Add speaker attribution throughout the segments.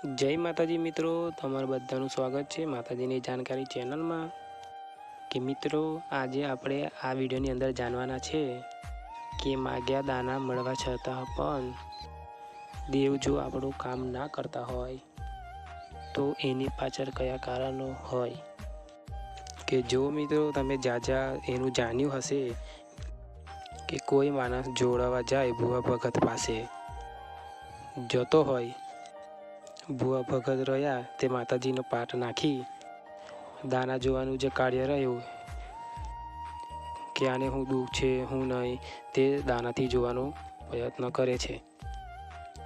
Speaker 1: જય માતાજી મિત્રો, તમારું બધાનું સ્વાગત છે માતાજીની જાણકારી ચેનલમાં. કે મિત્રો, આજે આપણે આ વિડીયોની અંદર જાણવાના છે કે માગ્યા દાના મળવા છતાં પણ દેવ જો આપણું કામ ના કરતા હોય, તો એની પાછળ કયા કારણો હોય? કે જો મિત્રો, તમે જાજા એનું જાણ્યું હશે કે કોઈ માણસ જોડાવા જાય ભુવા ભગત પાસે, જતો હોય ભુવા ભગત રહ્યા, તે માતાજીનો પાઠ નાખી, દાના જોવાનું જે કાર્ય રહ્યું કે આને હું દુઃખ છે, હું નહીં, તે દાનાથી જોવાનો પ્રયત્ન કરે છે.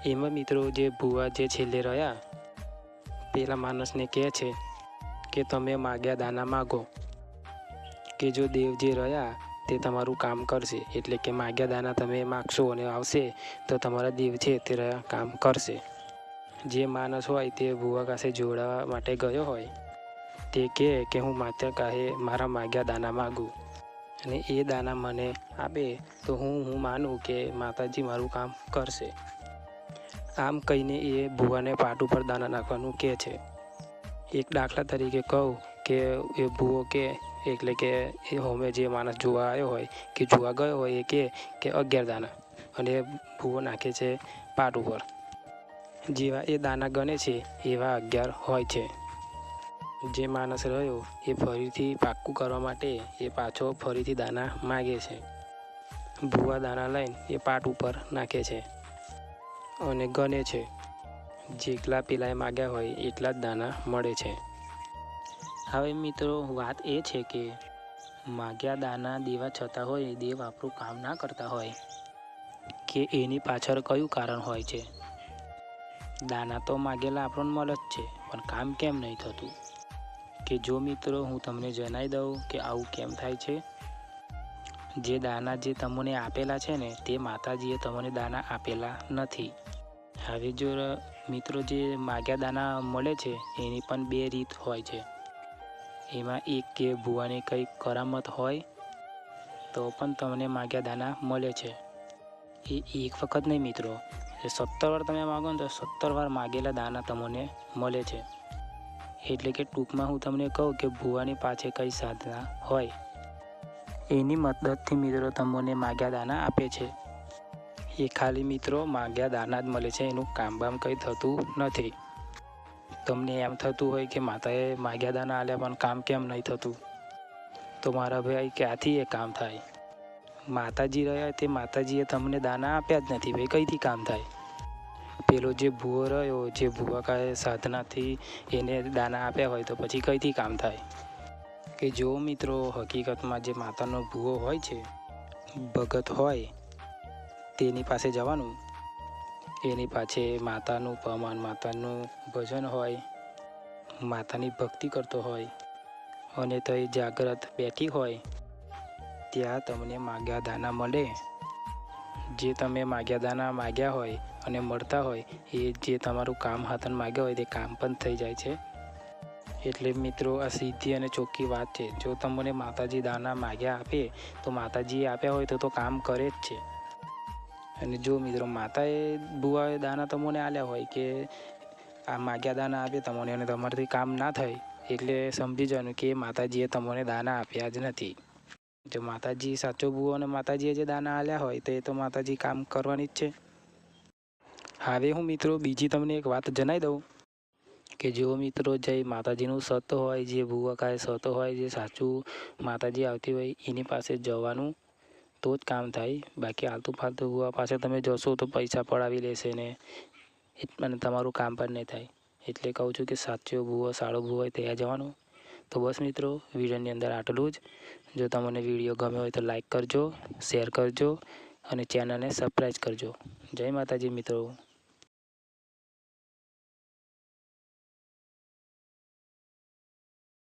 Speaker 1: એમાં મિત્રો જે ભુવા જે છેલ્લે રહ્યા, પેલા માણસને કહે છે કે તમે માગ્યા દાના માગો, કે જો દેવ જે રહ્યા, તે તમારું કામ કરશે, એટલે કે માગ્યા દાના તમે માગશો અને આવશે, તો તમારા દેવ છે તે રહ્યા કામ કરશે. જે માણસ હોય તે ભુવા પાસે જોડાવા માટે ગયો હોય, તે કહે કે હું માત્ર કાહે મારા માગ્યા દાના માગું. અને એ દાના મને આપે તો હું હું માનું કે માતાજી મારું કામ કરશે. આમ કહીને એ ભુવાને પાટ ઉપર દાના નાખવાનું કહે છે. એક દાખલા તરીકે કહું કે એ ભૂવો કે, એટલે કે એ હોમે જે માણસ જોવા આવ્યો હોય કે જોવા ગયો હોય એ કે અગિયાર દાના. અને ભૂવો નાખે છે પાટ ઉપર. જેવા એ દાના ગણે છે, એવા અગિયાર હોય છે. જે માણસ રહ્યો, એ ફરીથી પાક્કું કરવા માટે એ પાછો ફરીથી દાના માગે છે. ભૂવા દાના લઈને એ પાટ ઉપર નાખે છે અને ગણે છે. જેટલા પેલાએ માગ્યા હોય, એટલા જ દાના મળે છે. હવે મિત્રો, વાત એ છે કે માગ્યા દાના દેવા છતાં હોય દેવ આપણું કામ ના કરતા હોય. કે એની પાછળ કયું કારણ હોય છે? દાના તો માગેલા આપણને મળે જ છે, પણ કામ કેમ નહીં થતું? કે જો મિત્રો, હું તમને જણાવી દઉં કે આવું કેમ થાય છે? જે દાના જે તમને આપેલા છે ને, તે માતાજીએ તમને દાના આપેલા નથી. હવે જો મિત્રો જે માગ્યા દાના મળે છે, એની પણ બે રીત હોય છે. એમાં એક કે ભુવાની કંઈક કરામત હોય, તો પણ તમને માગ્યા દાના મળે છે. એ એક વખત નહીં, મિત્રો. એ સત્તર વાર તમે માગો ને તો સત્તર વાર માગેલા દાના તમને મળે છે. એટલે કે ટૂંકમાં હું તમને કહું કે ભુવાની પાછળ કઈ સાધના હોય. એની મદદથી મિત્રો તમને માગ્યા દાના આપે છે. એ ખાલી મિત્રો માગ્યા દાના જ મળે છે, એનું કામ બામ કંઈ થતું નથી. તમને એમ થતું હોય કે માતાએ માગ્યા દાના આલ્યા પણ કામ કેમ નહીં થતું? તો મારા ભાઈ ક્યાંથી એ કામ થાય? માતાજી રહ્યા તે માતાજીએ તમને દાના આપ્યા જ નથી, ભાઈ. કઈથી કામ થાય? પેલો જે ભૂવો રહ્યો, જે ભૂવા કાંઈ સાધનાથી એને દાના આપ્યા હોય તો પછી કઈથી કામ થાય? કે જો મિત્રો, હકીકતમાં જે માતાનો ભૂવો હોય છે, ભગત હોય, તેની પાસે જવાનું. એની પાસે માતાનું પમાન માતાનું ભજન હોય, માતાની ભક્તિ કરતો હોય, અને તો એ જાગ્રત બેઠી હોય, ત્યાં તમને માગ્યા દાના મળે. જે તમે માગ્યા દાના માગ્યા હોય અને મળતા હોય, એ જે તમારું કામ હાથન માગ્યા હોય તે કામ પણ થઈ જાય છે. એટલે મિત્રો, આ સીધી અને ચોખ્ખી વાત છે. જો તમને માતાજી દાના માગ્યા આપે, તો માતાજીએ આપ્યા હોય તો તો કામ કરે જ છે. અને જો મિત્રો, માતાએ બુવાએ દાના તમને આલ્યા હોય કે આ માગ્યા દાના આપે તમને અને તમારાથી કામ ના થાય, એટલે સમજી જવાનું કે માતાજીએ તમને દાના આપ્યા જ નથી. જો માતાજી સાચો ભૂવો અને માતાજીએ જે દાના આલ્યા હોય, તો એ તો માતાજી કામ કરવાની જ છે. હવે હું મિત્રો બીજી તમને એક વાત જણાવી દઉં કે જો મિત્રો જય માતાજીનું સત હોય, જે ભૂવા કાંઈ સત હોય, જે સાચું માતાજી આવતી હોય, એની પાસે જવાનું તો જ કામ થાય. બાકી આલતુ ફાલતુ ભૂવા પાસે તમે જશો તો પૈસા પડાવી લેશે ને અને તમારું કામ પણ નહીં થાય. એટલે કહું છું કે સાચો ભૂવો સારો ભૂવો હોય ત્યાં જવાનું. તો બસ મિત્રો, વિડીયોની અંદર આટલું જ. જો તમને વીડિયો ગમ્યો હોય તો લાઇક કરજો શેર કરજો અને ચેનલને સબસ્ક્રાઈબ કરજો. જય માતાજી મિત્રો.